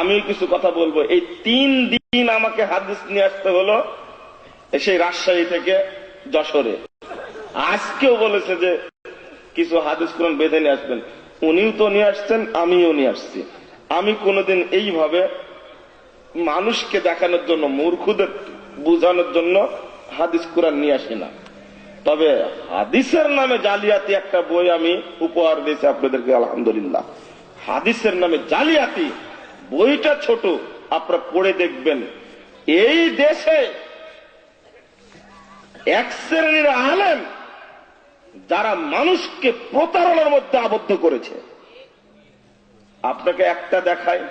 আমি কিছু কথা বলব। এই তিন দিন আমাকে হাদিস নিয়ে আসতে হলো সেই রাজশাহী থেকে যশোরে। আজকেও বলেছে যে কিছু হাদিস কোরআন বেঁধে নিয়ে আসবেন। উনিও তো নিয়ে আসছেন, আমিও নিয়ে আসছি। আমি কোনোদিন এইভাবে মানুষকে দেখানোর জন্য, মূর্খদের বোঝানোর জন্য হাদিস কোরআন নিয়ে আসি না। তবে হাদিসের নামে জালিয়াতি একটা বই আমি উপহার দিয়েছি আপনাদেরকে, আলহামদুলিল্লাহ। হাদিসের নামে জালিয়াতি বইটা ছোট, আপনারা পড়ে দেখবেন। এই দেশে এক শ্রেণির আলেম যারা মানুষকে প্রতারণার মধ্যে আবদ্ধ করেছে। আপনাকে একটা দেখায়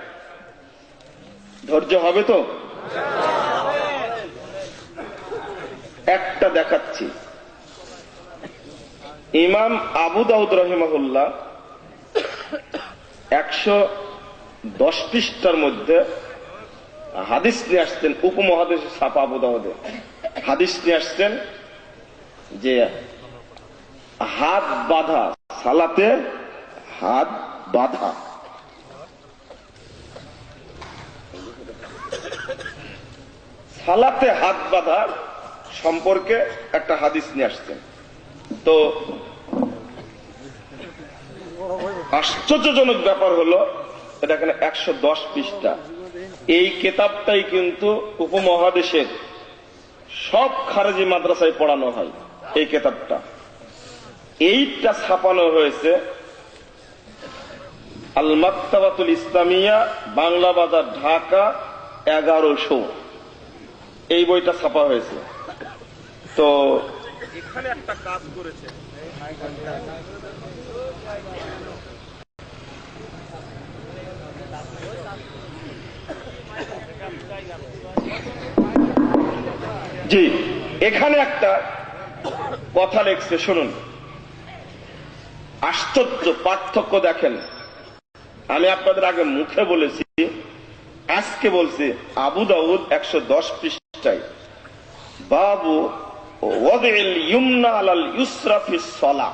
ধৈর্য হবে তো? একটা দেখাচ্ছি। ইমাম আবু দাউদ রহিমাহুল্লাহ একশো দশ পৃষ্ঠার মধ্যে হাদিস নিয়ে আসতেন উপমহাদেশ ছাপা আবু দাউদে হাদিস নিয়ে আসছেন যে হাত বাঁধা, সালাতে হাত বাঁধা। সালাতে হাত বাঁধা সম্পর্কে একটা হাদিস নিয়ে আসছেন। তো, আশ্চর্যজনক ব্যাপার হলো এটা এখানে একশো দশ পৃষ্ঠা। এই কেতাবটাই কিন্তু উপমহাদেশের সব খারেজি মাদ্রাসায় পড়ানো হয়, এই কেতাবটা। এইটা ছাপানো হয়েছে আল মাক্তাবাতুল ইসলামিয়া, বাংলা বাজার, ঢাকা, এগারোশো। এই বইটা ছাপা হয়েছে। তো এখানে একটা কাজ করেছে। জি, এখানে একটা কথা লেখছে, শুনুন। আশ্চর্য পার্থক্য দেখেন। আমি আপনাদের আগে মুখে বলেছি, আজকে বলছি আবু দাউদ একশো দশ পৃষ্ঠায়, বাবু ইউমনা আলাল ইউসরাফি সলা।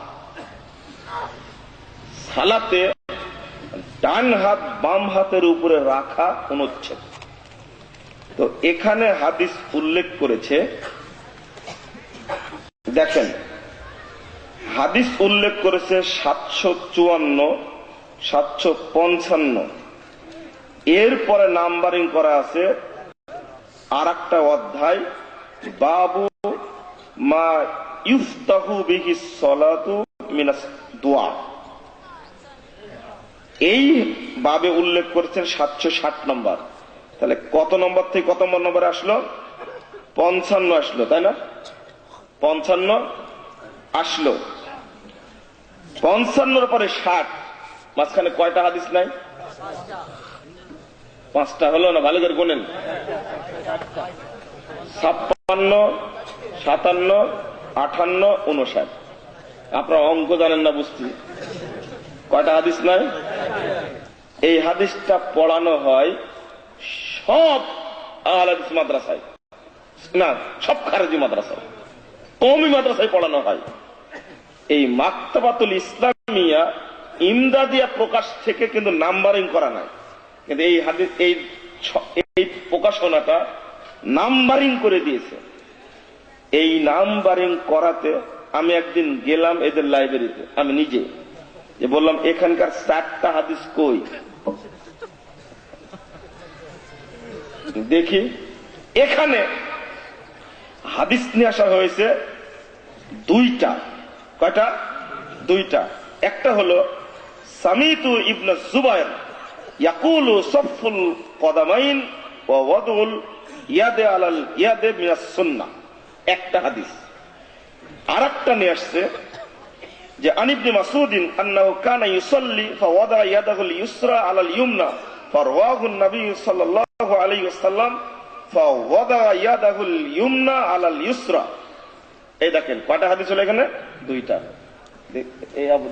সালাতে ডান হাত বাম হাতের উপরে রাখা অনুচ্ছেদ। তো এখানে হাদিস উল্লেখ করেছে, দেখেন, হাদিস উল্লেখ করেছে সাতশো চুয়ান্ন, সাতশো পঞ্চান্ন। এরপরে নাম্বারিং করা আছে আর একটা অধ্যায়, বাবু মা ইফতাহু বিহি সলাতু মিনাস দোয়া। এই বাবে উল্লেখ করেছেন সাতশো ষাট নম্বর। তাহলে কত নম্বর থেকে কত নম্বর আসলো? পঞ্চান্ন আসলো, তাই না? পঞ্চান্ন আসলো। পঞ্চান্নর পরে ষাট। মাঝখানে কয়টা হাদিস নাই? পাঁচটা হলো না? ভালো করে গোনেন। ছাপ্পান্ন, সাতান্ন, আঠান্ন উনষাট আপনার অঙ্ক জানেন না বুঝছি কয়টা হাদিস নাই? এই হাদিসটা পড়ানো হয় সব মাদ্রাসায়, না, সব খারেজি মাদ্রাসায় কৌমি মাদ্রাসায় পড়ানো হয়। এই মাক্তাবাতুল ইসলামিয়া ইমদাদিয়া প্রকাশ থেকে কিন্তু নাম্বারিং করা নাই। কিন্তু এই হাদিস, এই এই প্রকাশনাটা নাম্বারিং করে দিয়েছে। এই নাম্বারিং করাতে আমি একদিন গেলাম এদের লাইব্রেরিতে, আমি নিজে, যে বললাম, এখানকার চারটা হাদিস কই? দেখি, এখানে হাদিস নিয়ে আসা হয়েছে দুইটা। কয়টা? দুইটা। একটা হলো, সামিতু ইবনে জুবাইর, ইয়াকুলু সফুল কদামাইন ওয়াদুল ইয়াদে আলাল ইয়াদে মিনাস সুন্নাহ একটা হাদিস। আর একটা নিয়ে আসছে যে আনিবনি মাসুদিন আন্নাহু কানা ইউসাল্লি ফাওয়াদা ইয়াদাহুল ইউসরা আলাল ইউমনা ফারওয়াহু নবী সাল্লাল্লাহু এই দেখেন হলো এখানে? দুইটা। এই আবু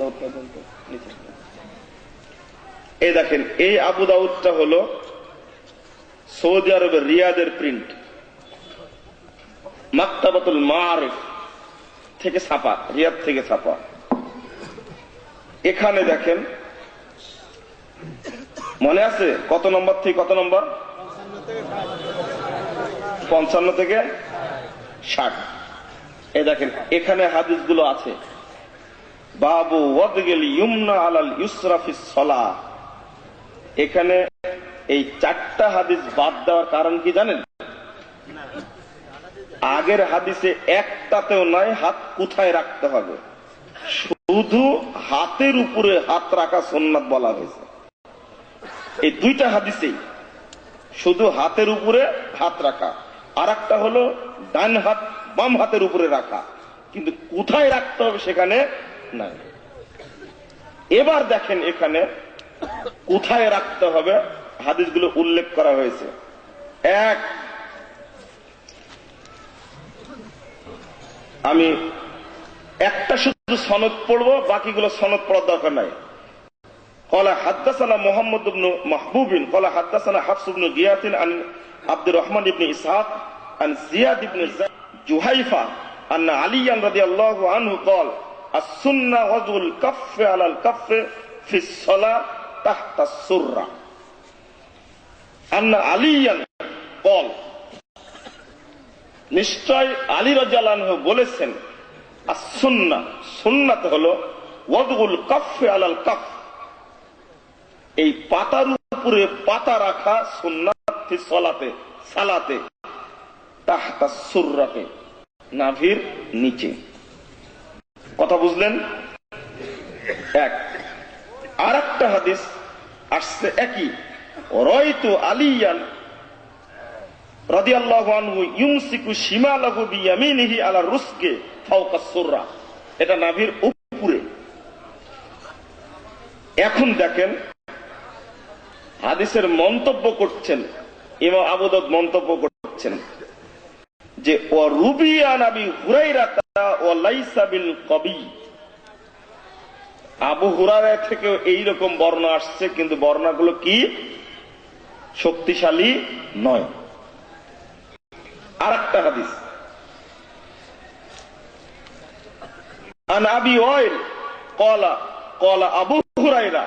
এই দেখেন, এই আবু দাউদটা হলো সৌদি আরবের রিয়াদের প্রিন্ট। মাক্তাবাতুল মারিফ থেকে ছাপা, রিয়াদ থেকে ছাপা। এখানে দেখেন, মনে আছে? কত নম্বর থেকে কত নম্বর? পঞ্চান্ন থেকে ষাট। এই দেখেন, এখানে হাদিসগুলো আছে। বাবু ইউমনা আলাল ইউসরাফিস সলা। এখানে এই চারটা হাদিস বাদ দেওয়ার কারণ কি জানেন? আগের হাদিসে একটাতেও নয়, হাত কোথায় রাখতে হবে? শুধু হাতের উপরে হাত রাখা সোননাথ বলা হয়েছে। এই দুইটা হাদিসেই শুধু হাতের উপরে হাত রাখা। আর একটা হলো ডান হাত বাম হাতের উপরে রাখা। কিন্তু কোথায় রাখতে হবে সেখানে নাই। এবার দেখেন এখানে কোথায় রাখতে হবে হাদিসগুলো উল্লেখ করা হয়েছে। এক, আমি একটা শুধু সনদ পড়ব, বাকিগুলো সনদ পড়ার দরকার নাই। قال حدثنا محمد بن محبوب قال حدثنا حفص بن غياث عن عبد الرحمن بن اسحاق عن زياد بن زيد جهيفة أن عليا رضي الله عنه قال السنة وضع الكف على الكف في الصلاة تحت السرة أن عليا قال নিশ্চয় আলী রাজালান বলেছেন আর সুন্না সুন্নাত হলো ওয়াদুল কাফে আলাল কাফ এই পাতার উপরে পাতা রাখা সুন্নাত সলাতে, সালাতে, তাহতা সুররাতে, নাভির নিচে। কথা বুঝলেন? এক। আর একটা হাদিস আসছে একই। রয়তো আলিয়ান এটা নাভির উপরে। এখন দেখেন হাদিসের মন্তব্য করছেন, ইমাম আবুদ মন্তব্য করছেন যে ও রুবিয়া নাবি হুরাইরা ও কবি। আবু হুরার থেকে এইরকম বর্ণা আসছে, কিন্তু বর্ণাগুলো কি? শক্তিশালী নয়। আর একটা হাদিস। আন আবি ওয়াইল, কলা কলা আবু হুরাইরা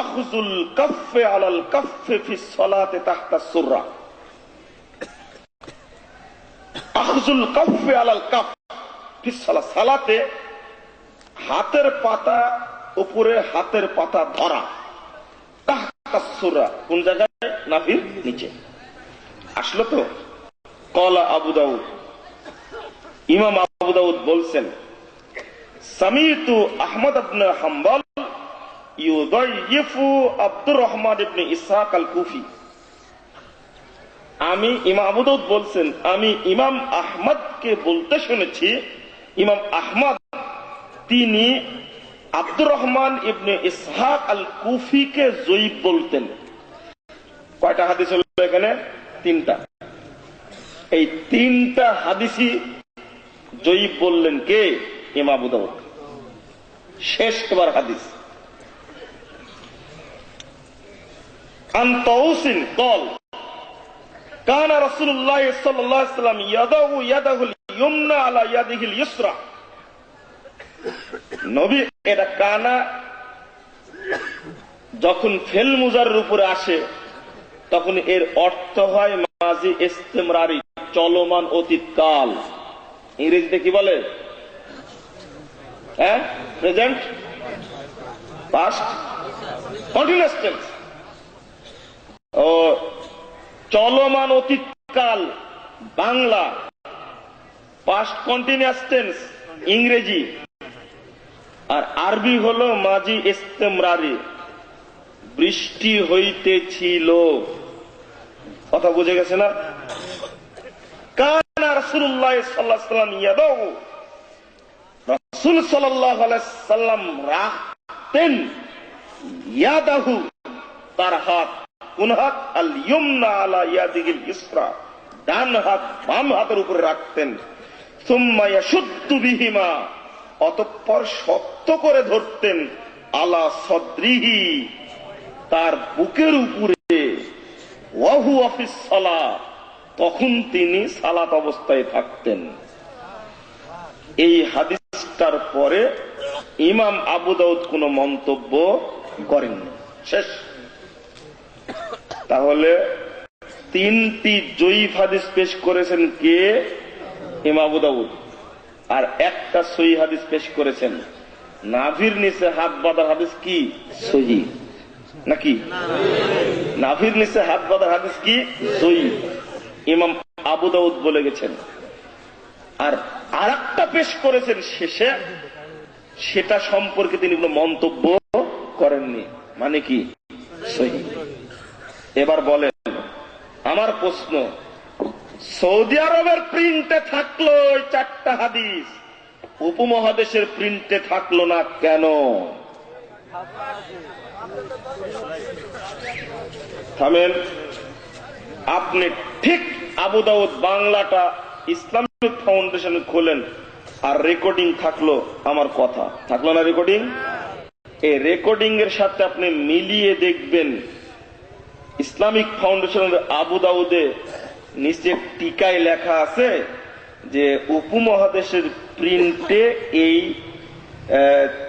আখজুল কাফে আলাল কাফে ফি সলাতে তাহতা সুররা। আখজুল আলাল ফি সালাতে হাতের পাতা উপরে হাতের পাতা ধরা। তাহতা সুররা। কোন জায়গায়? নাভির নিচে। আসলো তো? কলা আবু দাউদ। ইমাম আবু দাউদ বলছেন, সামিতু আহমদ আবনে হাম্বাল আব্দুর রহমান ইবনে ইসহাক আল কুফি আমি ইমাম বলছেন, আমি ইমাম আহমদকে বলতে শুনেছি, ইমাম আহমদ তিনি আব্দুর রহমান ইবনে ইসহাক আল কুফিকে বলতেন। কয়টা হাদিস হলো এখানে? তিনটা। এই তিনটা হাদিসি জয়ীব বললেন কে? ইমাবুদ শেষ এবার হাদিস। কল আলা ইসরা নবী যখন ফেল মুজারের উপরে আসে, তখন এর অর্থ হয় মাঝি ইস্তেমারি চলমান অতীত কাল। ইংরেজিতে কি বলে? হ্যাঁ? প্রেজেন্ট পাস্ট কন্টিনিউস টেন্স চলমান অতীতকাল, বাংলা পাস্ট কন্টিনিউয়াস টেন্স ইংরেজি, আর আরবি হলো মাঝি ইস্তেমরারি, বৃষ্টি হইতেছিল। কথা বুঝে গেছে না? কানা রাসূলুল্লাহ সাল্লাল্লাহু আলাইহি সাল্লাম ইয়াদাউ, রাসূল সাল্লাল্লাহু আলাইহি সাল্লাম রাখতেন, ইয়াদাহু, তার হাত। কোন হাত ডান হাত বাম হাতের উপরে রাখতেন। সুম্মা ইয়াশুদ্দু বিহিমা। অতঃপর শক্ত করে ধরতেন আলা সদ্রিহি। তার বুকের উপরে। ওয়াহু অফিস সালা। তখন তিনি সালাত অবস্থায় থাকতেন। এই হাদিসটার পরে ইমাম আবু দাউদ কোন মন্তব্য করেননি। শেষ। তাহলে তিনটি জয়ীফ হাদিস পেশ করেছেন কে? ইমাবু দাউদ। আর একটা সহি হাদিস পেশ করেছেন নাভির নিচে হাত বাঁধার হাদিস কি? সহি। নাকি? নাভির নিচে হাত বাঁধার হাদিস কি? সহি। ইমাম আবু দাউদ বলে গেছেন। আর আর একটা পেশ করেছেন শেষে, সেটা সম্পর্কে তিনি কোনো মন্তব্য করেননি। মানে কি? এবার বলেন, আমার প্রশ্ন, সৌদি আরবের প্রিন্টে থাকল ওই চারটা হাদিস, উপমহাদেশের প্রিন্টে থাকল না কেন? থামেন, আপনি ঠিক আবু দাউদ বাংলাটা ইসলামিক ফাউন্ডেশন খোলেন, আর রেকর্ডিং থাকল আমার কথা। থাকল না রেকর্ডিং এই রেকর্ডিং এর সাথে আপনি মিলিয়ে দেখবেন ইসলামিক ফাউন্ডেশনের আবু দাউদে নিচে টিকায় লেখা আছে যে উপমহাদেশের প্রিন্টে এই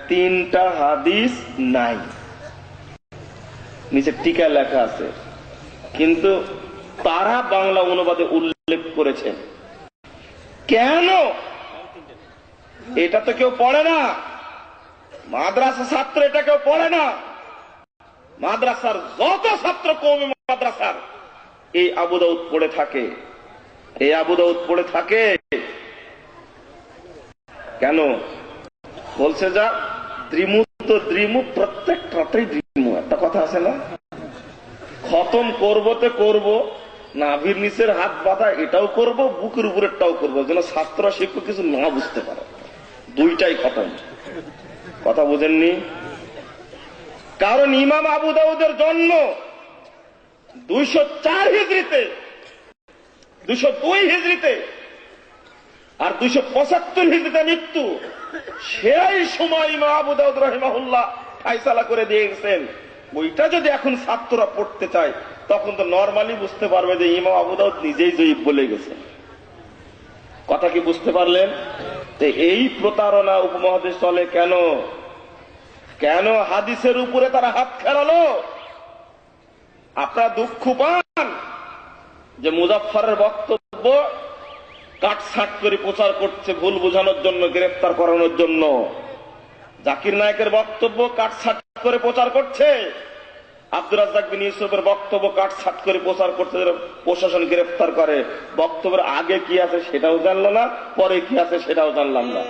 তিনটা হাদিস নাই। নিচে টিকায় লেখা আছে। কিন্তু তারা বাংলা অনুবাদে উল্লেখ করেছেন কেন? এটা তো কেউ পড়ে না। মাদ্রাসা ছাত্র এটা কেউ পড়ে না। মাদ্রাসার যত ছাত্র কৌমি মাদ্রাসার, এই আবুদাউদ পড়ে থাকে। এই আবুদাউদ পড়ে থাকে। কেন? বলছে যা দ্রিমু তো দ্রিমু প্রত্যেকটাতেই দ্রিমু একটা কথা আছে না? খতম করব তো করব, নাভির নিচের হাত বাঁধা, এটাও করব, বুকের উপরেরটাও করব, যেন ছাত্র শিক্ষক কিছু না বুঝতে পারে। দুইটাই খতম। কথা বুঝেননি? কারণ ইমাম আবু দাউদের জন্ম দুইশো চার হিজড়িতে, দুইশো দুই হিজড়িতে আর দুইশো পঁচাত্তর হিজড়িতে মৃত্যু। সেই সময় ইমাম আবু দাউদ রহিমাহুল্লাহ ফাইসালা করে দিয়ে গেছেন। ওইটা যদি এখন ছাত্ররা পড়তে চায়, তখন তো নর্মালি বুঝতে পারবে যে ইমাম আবু দাউদ নিজেই জয়ীব বলে গেছে। কথা কি বুঝতে পারলেন? এই প্রতারণা উপমহাদেশ চলে কেন? কেন হাদিসের উপরে তারা হাত খেলালো আপনারা দুঃখ পান যে মুজাফফরের বক্তব্য কাটছাট করে প্রচার করছে ভুল বোঝানোর জন্য গ্রেফতার করানোর জন্য। জাকির নায়কের বক্তব্য কাটছাট করে প্রচার করছে। আব্দুর রাজ্জাক বিন ইউসুফের বক্তব্য কাটছাট করে প্রচার করতে প্রশাসন গ্রেফতার করে। বক্তব্যের আগে কি আছে সেটাও জানলো না পরে কি আছে সেটাও জানলাম না।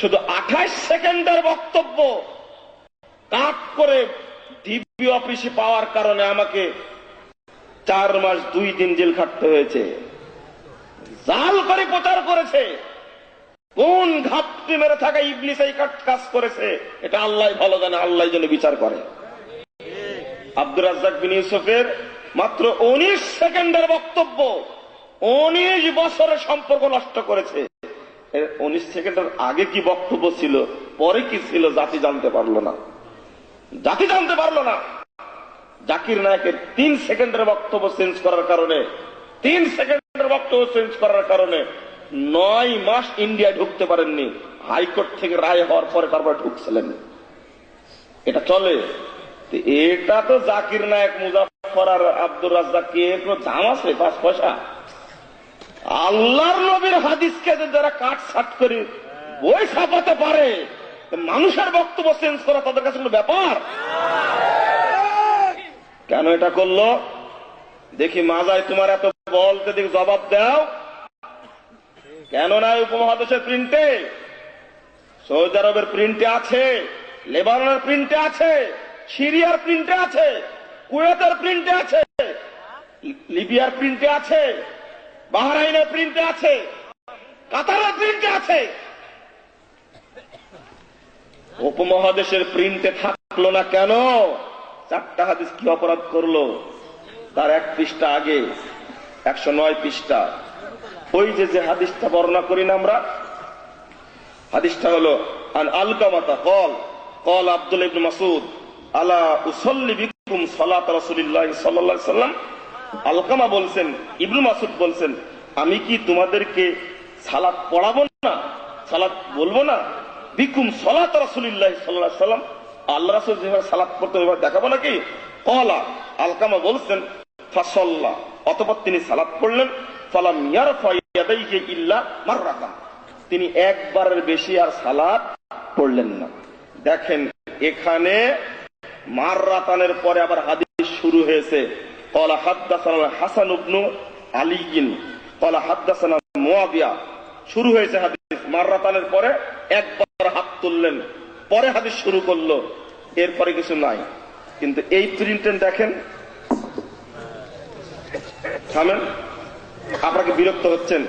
শুধু আঠাশ সেকেন্ডের বক্তব্য। কাট করে ডিবি অফিসে পাওয়ার কারণে আমাকে চার মাস দুই দিন জেল খাটতে হয়েছে। জাল করে প্রচার করেছে। কোন ঘাপটি মেরে থাকা ইবলিস এই কাজ করেছে, এটা আল্লাহ ভালো জানে আল্লাহ যেন বিচার করে। আব্দুর রাজ্জাক বিন ইউসুফের মাত্র উনিশ সেকেন্ডের বক্তব্য উনিশ বছরের সম্পর্ক নষ্ট করেছে। উনিশ সেকেন্ডের আগে কি বক্তব্য ছিল, পরে কি ছিল, জাতি জানতে পারল না। জাতি জানতে পারল না। জাকির নায়কের তিন সেকেন্ডের বক্তব্য চেঞ্জ করার কারণে, তিন সেকেন্ডের বক্তব্য চেঞ্জ করার কারণে নয় মাস ইন্ডিয়া ঢুকতে পারেননি। হাইকোর্ট থেকে রায় হওয়ার পরে তারপর ঢুকছিলেন। এটা চলে। এটা তো জাকির নায়ক মুজাফর আর আব্দুর রাজ্জাক কে কোনো দাম আছে? পাঁচ পয়সা? আল্লাহর নবীর হাদিসকে যারা কাট সাট করে, বই ছাপাতে পারে। মানুষের বক্তব্য চেঞ্জ করা তাদের কাছে কোনো ব্যাপার? কেন এটা করল? দেখি মাজায় তোমার এত বলতে দেখি জবাব দাও। কেন নাই উপমহাদেশের প্রিন্টে সৌদি আরবের প্রিন্টে আছে, লেবাননের প্রিন্টে আছে, সিরিয়ার প্রিন্টে আছে, কুয়েতের প্রিন্টে আছে, লিবিয়ার প্রিন্টে আছে, বাহরাইনের প্রিন্টে আছে, কাতারের প্রিন্টে আছে। উপমহাদেশের প্রিন্টে থাকল না কেন? চারটা হাদিস কি অপরাধ করল? তার এক পৃষ্ঠা আগে, একশো নয় পৃষ্ঠা। ওই যে যে হাদিসটা বর্ণনা করি না আমরা, হাদিসটা হলো আলকামাতা কল কল আব্দুল ইবনে মাসুদ আলা উসল্লি বিকুম সালাত রাসূলুল্লাহ সাল্লাল্লাহু সাল্লাম। আলকামা বলছেন, ইবনু মাসুদ বলছেন, আমি কি তোমাদেরকে সালাত পড়াবো না? সালাত বলব না? বিকুম সালাত রাসূলুল্লাহ সাল্লাম। আল্লাহ রাসূল যেভাবে সালাত পড়তে দেখাবো নাকি? কলা আলকামা বলছেন অতপর তিনি সালাত পড়লেন, ফালাম ইল্লা মাররাতান তিনি একবারের বেশি আর সালাত পড়লেন না। দেখেন, এখানে মাররাতানের পরে আবার হাদিস শুরু হয়েছে। কলা হাদ্দাসানা হাসান ইবনু আলিয়িন কলা হাদ্দাসানা শুরু হয়েছে হাদিস, মাররাতানের পরে একবার হাত তুললেন, পরে হাদিস শুরু করল, এরপরে কিছু নাই। কিন্তু এই প্রিন্টেন দেখেন, থামেন আপনাকে বিরক্ত হচ্ছেন?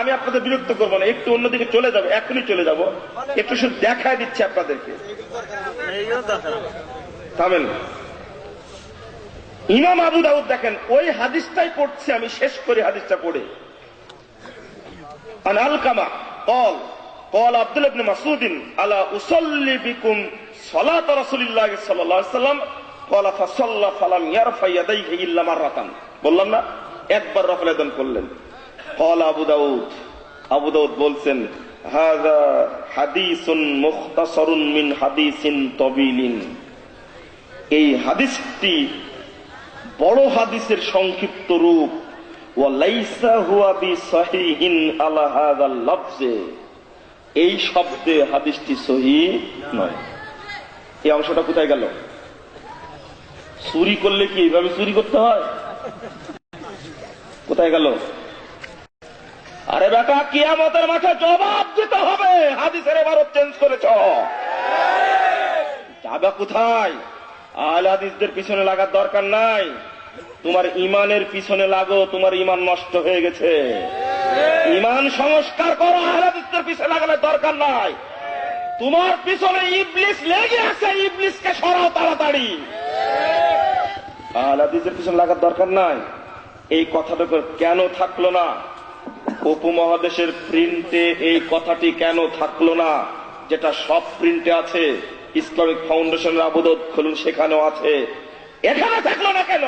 আমি আপনাদের বিরক্ত করব না, একটু অন্যদিকে চলে যাব, এখনই চলে যাব। একটু শুধু দেখায় দিচ্ছি আপনাদেরকে। থামেন। ইমাম আবু দাউদ দেখেন, ওই হাদিসটাই পড়ছি আমি, শেষ করে হাদিসটা পড়ে। আনালকামা কল قال قال عبد الله بن مسعود ألا أصلي بكم صلاة رسول الله صلى الله عليه وسلم قال فصلى فلم يرفع يديه إلا مرة বললাম না একবার রফলেদন করলেন قال আবু দাউদ আবু দাউদ বলছেন هذا حديث مختصر من حديث طويل এই হাদিসটি বড় হাদিসের সংক্ষিপ্ত রূপ ওয়ালাইসা হুয়া বিসাহিহিন আলা হাযাল লাফজে এই শব্দে হাদিসটি সহি নয়। এই অংশটা কোথায় গেল? চুরি করলে কি এইভাবে চুরি করতে হয়? কোথায় গেল? আরে বেটা, কিয়ামতের মাঠে জবাব দিতে হবে। হাদিসের এবারও চেঞ্জ করেছ। যাবা কোথায়? আল হাদিসদের পিছনে লাগার দরকার নাই। তোমার ইমানের পিছনে লাগো, তোমার ইমান নষ্ট হয়ে গেছে। ইমান সংস্কার করো আল পিছনে লাগানোর দরকার নাই। তোমার পিছনে ইবলিস লেগে আছে, ইবলিসকে সরাও তাড়াতাড়ি। আল পিছনে লাগার দরকার নাই। এই কথাটা কেন থাকল না? উপমহাদেশের প্রিন্টে এই কথাটি কেন থাকল না? যেটা সব প্রিন্টে আছে, ইসলামিক ফাউন্ডেশনের আবদত খুলুন, সেখানেও আছে। এখানে থাকল না কেন?